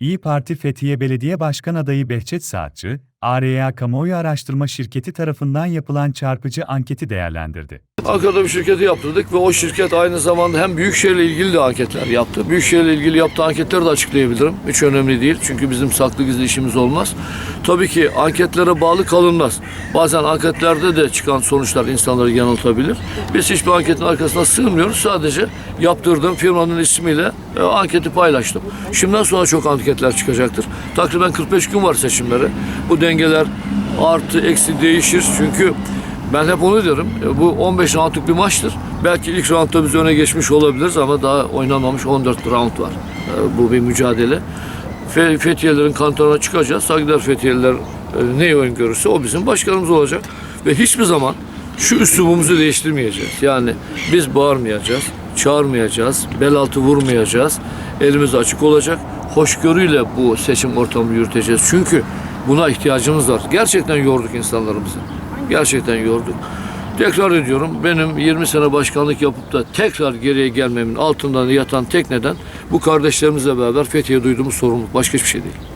İyi Parti Fethiye Belediye Başkan Adayı Behçet Saatçı, AREA Kamuoyu Araştırma Şirketi tarafından yapılan çarpıcı anketi değerlendirdi. Ankara'da bir şirketi yaptırdık ve o şirket aynı zamanda hem Büyükşehir'le ilgili de anketler yaptı. Büyükşehir'le ilgili yaptığı anketleri de açıklayabilirim. Hiç önemli değil çünkü bizim saklı gizli işimiz olmaz. Tabii ki anketlere bağlı kalınmaz. Bazen anketlerde de çıkan sonuçlar insanları yanıltabilir. Biz hiçbir anketin arkasına sığmıyoruz. Sadece yaptırdığım firmanın ismiyle e, anketi paylaştım. Şimdiden sonra çok anketler çıkacaktır. Takriben 45 gün var seçimlere. Bu dengeler artı eksi değişir. Çünkü ben hep onu diyorum. e, Bu 15 roundluk bir maçtır. Belki ilk roundda biz öne geçmiş olabiliriz ama daha oynanmamış 14 round var. E, Bu bir mücadele. Fe- Fethiyelilerin kantonuna çıkacağız. Saygıdeğer Fethiyeliler e, ne oyun görürse o bizim başkanımız olacak. Ve hiçbir zaman şu üslubumuzu değiştirmeyeceğiz. Yani biz bağırmayacağız, çağırmayacağız, bel altı vurmayacağız. Elimiz açık olacak. Hoşgörüyle bu seçim ortamını yürüteceğiz. Çünkü buna ihtiyacımız var. Gerçekten yorduk insanlarımızı. Gerçekten yorduk. Tekrar ediyorum benim 20 sene başkanlık yapıp da tekrar geriye gelmemin altından yatan tek neden bu kardeşlerimizle beraber Fethiye duyduğumuz sorumluluk. Başka hiçbir şey değil.